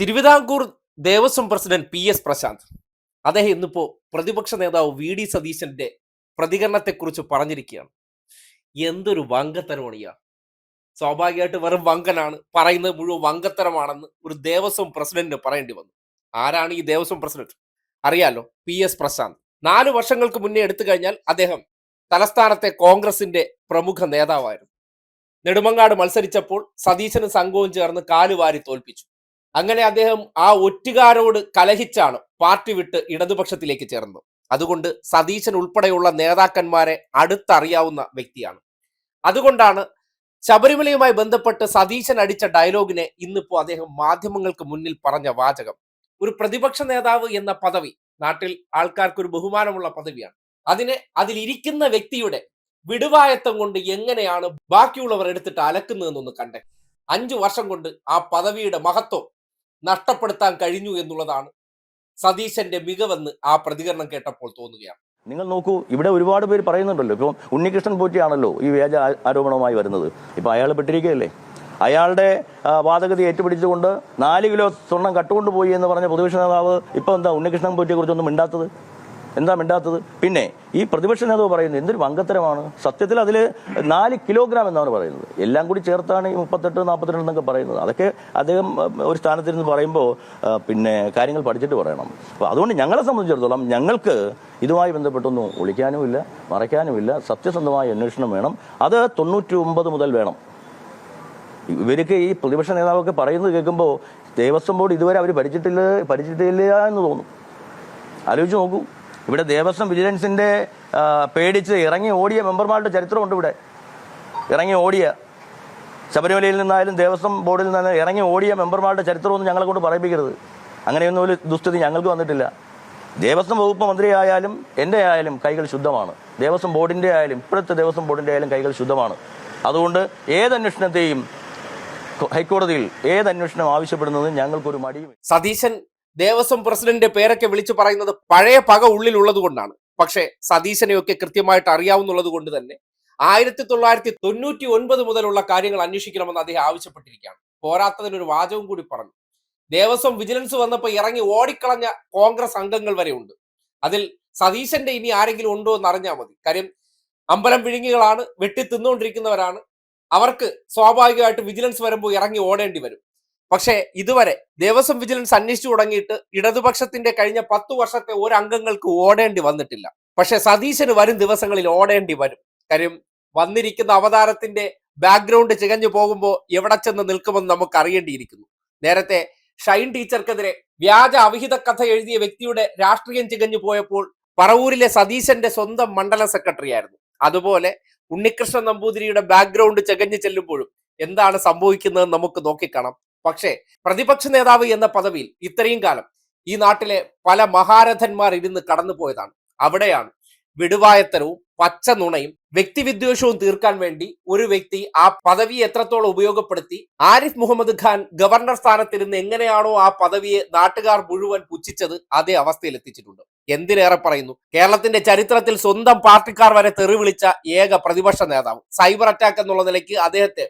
Thiruvithamkoor Devaswom president P S Prashanth. അദ്ദേഹം ഇന്നിപ്പോ പ്രതിപക്ഷ നേതാവ് വി ഡി സതീശന്റെ പ്രതികരണത്തെക്കുറിച്ച് പറഞ്ഞിരിക്കുകയാണ്. എന്തൊരു വങ്കത്തരമാണ് ഇയാൾ സ്വാഭാവികമായിട്ട് വെറും വങ്കനാണ്. പറയുന്നത് മുഴുവൻ വങ്കത്തരമാണെന്ന് ഒരു ദേവസ്വം പ്രസിഡന്റിന് പറയേണ്ടി വന്നു. ആരാണ് ഈ ദേവസ്വം പ്രസിഡന്റ്? അറിയാലോ പി എസ് പ്രശാന്ത്. നാല് വർഷങ്ങൾക്ക് മുന്നേ എടുത്തു കഴിഞ്ഞാൽ അദ്ദേഹം തലസ്ഥാനത്തെ കോൺഗ്രസിന്റെ പ്രമുഖ നേതാവായിരുന്നു. നെടുമങ്ങാട് മത്സരിച്ചപ്പോൾ സതീശനും സംഘവും ചേർന്ന് കാലുവാരി തോൽപ്പിച്ചു. അങ്ങനെ അദ്ദേഹം ആ ഒറ്റുകാരോട് കലഹിച്ചാണ് പാർട്ടി വിട്ട് ഇടതുപക്ഷത്തിലേക്ക് ചേർന്നത്. അതുകൊണ്ട് സതീശൻ ഉൾപ്പെടെയുള്ള നേതാക്കന്മാരെ അടുത്തറിയാവുന്ന വ്യക്തിയാണ്. അതുകൊണ്ടാണ് ശബരിമലയുമായി ബന്ധപ്പെട്ട് സതീശൻ അടിച്ച ഡയലോഗിനെ ഇന്നിപ്പോ അദ്ദേഹം മാധ്യമങ്ങൾക്ക് മുന്നിൽ പറഞ്ഞ വാചകം. ഒരു പ്രതിപക്ഷ നേതാവ് എന്ന പദവി നാട്ടിൽ ആൾക്കാർക്ക് ഒരു ബഹുമാനമുള്ള പദവിയാണ്. അതിനെ അതിലിരിക്കുന്ന വ്യക്തിയുടെ വിടുവായത്തം കൊണ്ട് എങ്ങനെയാണ് ബാക്കിയുള്ളവർ എടുത്തിട്ട് അലക്കുന്നതെന്നൊന്ന് കണ്ടേ. അഞ്ചു വർഷം കൊണ്ട് ആ പദവിയുടെ മഹത്വം നഷ്ടപ്പെടുത്താൻ കഴിഞ്ഞു എന്നുള്ളതാണ് സതീശന്റെ മികവെന്ന് ആ പ്രതികരണം കേട്ടപ്പോൾ തോന്നുകയാണ്. നിങ്ങൾ നോക്കൂ ഇവിടെ ഒരുപാട് പേര് പറയുന്നുണ്ടല്ലോ. ഇപ്പം ഉണ്ണികൃഷ്ണൻ പോറ്റിയാണല്ലോ ഈ വ്യാജ ആരോപണവുമായി വരുന്നത്. ഇപ്പം അയാൾ പെട്ടിരിക്കുകയല്ലേ അയാളുടെ വാദഗതി ഏറ്റുപിടിച്ചുകൊണ്ട് നാല് കിലോ സ്വർണം കട്ടുകൊണ്ട് പോയി എന്ന് പറഞ്ഞ പ്രതിപക്ഷ നേതാവ് ഇപ്പം എന്താ ഉണ്ണികൃഷ്ണൻ പൂറ്റിയെ കുറിച്ചൊന്നും മിണ്ടാത്തത്? എന്താ മിണ്ടാത്തത്? പിന്നെ ഈ പ്രതിപക്ഷ നേതാവ് പറയുന്നത് എന്തൊരു വങ്കത്തരമാണ്? സത്യത്തിൽ അതിൽ നാല് കിലോഗ്രാം എന്നാണ് പറയുന്നത്. എല്ലാം കൂടി ചേർത്താണ് ഈ മുപ്പത്തെട്ട് നാൽപ്പത്തിരണ്ട് എന്നൊക്കെ പറയുന്നത്. അതൊക്കെ അദ്ദേഹം ഒരു സ്ഥാനത്തിരുന്ന് പറയുമ്പോൾ പിന്നെ കാര്യങ്ങൾ പഠിച്ചിട്ട് പറയണം. അപ്പോൾ അതുകൊണ്ട് ഞങ്ങളെ സംബന്ധിച്ചിടത്തോളം ഞങ്ങൾക്ക് ഇതുമായി ബന്ധപ്പെട്ടൊന്നും ഒളിക്കാനുമില്ല മറയ്ക്കാനുമില്ല. സത്യസന്ധമായ അന്വേഷണം വേണം. അത് തൊണ്ണൂറ്റി ഒമ്പത് മുതൽ വേണം. ഇവർക്ക് ഈ പ്രതിപക്ഷ നേതാവൊക്കെ പറയുന്നത് കേൾക്കുമ്പോൾ ദേവസ്വം ബോർഡ് ഇതുവരെ അവർ പഠിച്ചിട്ടില്ല പഠിച്ചിട്ടില്ല എന്ന് തോന്നും. ആലോചിച്ച് നോക്കൂ. ഇവിടെ ദേവസ്വം വിജിലൻസിന്റെ പേടിച്ച് ഇറങ്ങി ഓടിയ മെമ്പർമാരുടെ ചരിത്രമുണ്ട് ഇവിടെ. ഇറങ്ങി ഓടിയ ശബരിമലയിൽ നിന്നായാലും ദേവസ്വം ബോർഡിൽ നിന്ന് ഇറങ്ങി ഓടിയ മെമ്പർമാരുടെ ചരിത്രമൊന്നും ഞങ്ങളെ കൊണ്ട് പറയിപ്പിക്കരുത്. അങ്ങനെയൊന്നും ഒരു ദുസ്ഥിതി ഞങ്ങൾക്ക് വന്നിട്ടില്ല. ദേവസ്വം വകുപ്പ് മന്ത്രി ആയാലും എന്റെ ആയാലും കൈകൾ ശുദ്ധമാണ്. ദേവസ്വം ബോർഡിന്റെ ആയാലും ഇപ്പോഴത്തെ ദേവസ്വം ബോർഡിന്റെ ആയാലും കൈകൾ ശുദ്ധമാണ്. അതുകൊണ്ട് ഏത് അന്വേഷണത്തെയും ഹൈക്കോടതിയിൽ ഏത് അന്വേഷണം ആവശ്യപ്പെടുന്നതും ഞങ്ങൾക്കൊരു മടിയും സതീശൻ ദേവസ്വം പ്രസിഡന്റിന്റെ പേരൊക്കെ വിളിച്ചു പറയുന്നത് പഴയ പക ഉള്ളിലുള്ളത് കൊണ്ടാണ്. പക്ഷേ സതീശനെയൊക്കെ കൃത്യമായിട്ട് അറിയാവുന്നുള്ളത് കൊണ്ട് തന്നെ ആയിരത്തി തൊള്ളായിരത്തി തൊണ്ണൂറ്റി ഒൻപത് മുതലുള്ള കാര്യങ്ങൾ അന്വേഷിക്കണമെന്ന് അദ്ദേഹം ആവശ്യപ്പെട്ടിരിക്കുകയാണ്. പോരാത്തതിനൊരു വാചകം കൂടി പറഞ്ഞു. ദേവസ്വം വിജിലൻസ് വന്നപ്പോൾ ഇറങ്ങി ഓടിക്കളഞ്ഞ കോൺഗ്രസ് അംഗങ്ങൾ വരെ ഉണ്ട്. അതിൽ സതീശന്റെ ഇനി ആരെങ്കിലും ഉണ്ടോ എന്ന് അറിഞ്ഞാൽ മതി. കാര്യം അമ്പലം വിഴുങ്ങികളാണ് വെട്ടി തിന്നുകൊണ്ടിരിക്കുന്നവരാണ് അവർക്ക് സ്വാഭാവികമായിട്ട് വിജിലൻസ് വരുമ്പോൾ ഇറങ്ങി ഓടേണ്ടി വരും. പക്ഷേ ഇതുവരെ ദേവസ്വം വിജിലൻസ് അന്വേഷിച്ചു തുടങ്ങിയിട്ട് ഇടതുപക്ഷത്തിന്റെ കഴിഞ്ഞ പത്തു വർഷത്തെ ഒരു അംഗങ്ങൾക്ക് ഓടേണ്ടി വന്നിട്ടില്ല. പക്ഷെ സതീശന് വരും ദിവസങ്ങളിൽ ഓടേണ്ടി വരും. കാര്യം വന്നിരിക്കുന്ന അവതാരത്തിന്റെ ബാക്ക്ഗ്രൗണ്ട് ചികഞ്ഞു പോകുമ്പോൾ എവിടെ ചെന്ന് നിൽക്കുമെന്ന് നമുക്ക് അറിയേണ്ടിയിരിക്കുന്നു നേരത്തെ ഷൈൻ ടീച്ചർക്കെതിരെ വ്യാജ അവിഹിത കഥ എഴുതിയ വ്യക്തിയുടെ രാഷ്ട്രീയം ചികഞ്ഞു പോയപ്പോൾ പറവൂരിലെ സതീശന്റെ സ്വന്തം മണ്ഡല സെക്രട്ടറി ആയിരുന്നു. അതുപോലെ ഉണ്ണികൃഷ്ണൻ നമ്പൂതിരിയുടെ ബാക്ക്ഗ്രൗണ്ട് ചകഞ്ഞു ചെല്ലുമ്പോഴും എന്താണ് സംഭവിക്കുന്നത് നമുക്ക് നോക്കിക്കാണാം. പക്ഷേ പ്രതിപക്ഷ നേതാവ് എന്ന പദവിയിൽ ഇത്രയും കാലം ഈ നാട്ടിലെ പല മഹാരഥന്മാർ ഇരുന്ന് കടന്നുപോയതാണ്. അവിടെയാണ് വിടുവായത്തരവും പച്ച നുണയും വ്യക്തിവിദ്വേഷവും തീർക്കാൻ വേണ്ടി ഒരു വ്യക്തി ആ പദവി എത്രത്തോളം ഉപയോഗപ്പെടുത്തി ആരിഫ് മുഹമ്മദ് ഖാൻ ഗവർണർ സ്ഥാനത്തിരുന്ന് എങ്ങനെയാണോ ആ പദവിയെ നാട്ടുകാർ മുഴുവൻ പുച്ഛിച്ചത് അതേ അവസ്ഥയിൽ എത്തിച്ചിട്ടുണ്ട്. എന്തിനേറെ പറയുന്നു? കേരളത്തിന്റെ ചരിത്രത്തിൽ സ്വന്തം പാർട്ടിക്കാർ വരെ തെറിവിളിച്ച ഏക പ്രതിപക്ഷ നേതാവ്. സൈബർ അറ്റാക്ക് എന്നുള്ള നിലയ്ക്ക് അദ്ദേഹത്തെ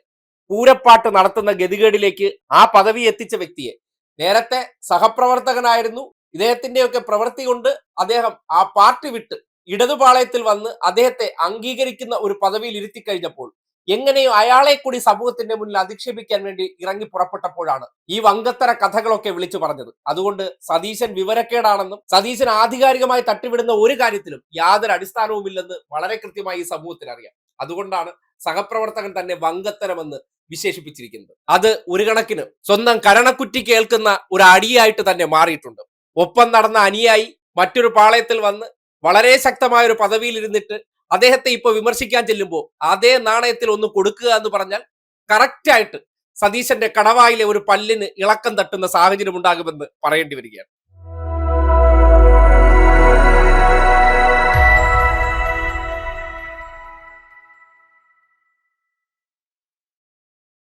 പൂരപ്പാട്ട് നടത്തുന്ന ഗതികേടിലേക്ക് ആ പദവി എത്തിച്ച വ്യക്തിയെ. നേരത്തെ സഹപ്രവർത്തകനായിരുന്നു. ഇദ്ദേഹത്തിന്റെയൊക്കെ പ്രവൃത്തി കൊണ്ട് അദ്ദേഹം ആ പാർട്ടി വിട്ട് ഇടതുപാളയത്തിൽ വന്ന് അദ്ദേഹത്തെ അംഗീകരിക്കുന്ന ഒരു പദവിയിൽ ഇരുത്തി കഴിഞ്ഞപ്പോൾ എങ്ങനെയോ അയാളെ കൂടി സമൂഹത്തിന്റെ മുന്നിൽ അധിക്ഷേപിക്കാൻ വേണ്ടി ഇറങ്ങി പുറപ്പെട്ടപ്പോഴാണ് ഈ വങ്കത്തര കഥകളൊക്കെ വിളിച്ചു പറഞ്ഞത്. അതുകൊണ്ട് സതീശൻ വിവരക്കേടാണെന്നും സതീശൻ ആധികാരികമായി തട്ടിവിടുന്ന ഒരു കാര്യത്തിലും യാതൊരു അടിസ്ഥാനവുമില്ലെന്ന് വളരെ കൃത്യമായി ഈ സമൂഹത്തിന് അറിയാം. അതുകൊണ്ടാണ് സഹപ്രവർത്തകൻ തന്നെ വങ്കത്തരമെന്ന് വിശേഷിപ്പിച്ചിരിക്കുന്നത്. അത് ഒരു കണക്കിന് സ്വന്തം കരണക്കുറ്റി കേൾക്കുന്ന ഒരു അടിയായിട്ട് തന്നെ മാറിയിട്ടുണ്ട്. ഒപ്പം നടന്ന അനിയായി മറ്റൊരു പാളയത്തിൽ വന്ന് വളരെ ശക്തമായ ഒരു പദവിയിൽ ഇരുന്നിട്ട് അദ്ദേഹത്തെ ഇപ്പൊ വിമർശിക്കാൻ ചെല്ലുമ്പോൾ അതേ നാണയത്തിൽ ഒന്ന് കൊടുക്കുക എന്ന് പറഞ്ഞാൽ കറക്റ്റായിട്ട് സതീശന്റെ കടവായിലെ ഒരു പല്ലിന് ഇളക്കം തട്ടുന്ന സാഹചര്യം ഉണ്ടാകുമെന്ന് പറയേണ്ടി വരികയാണ്.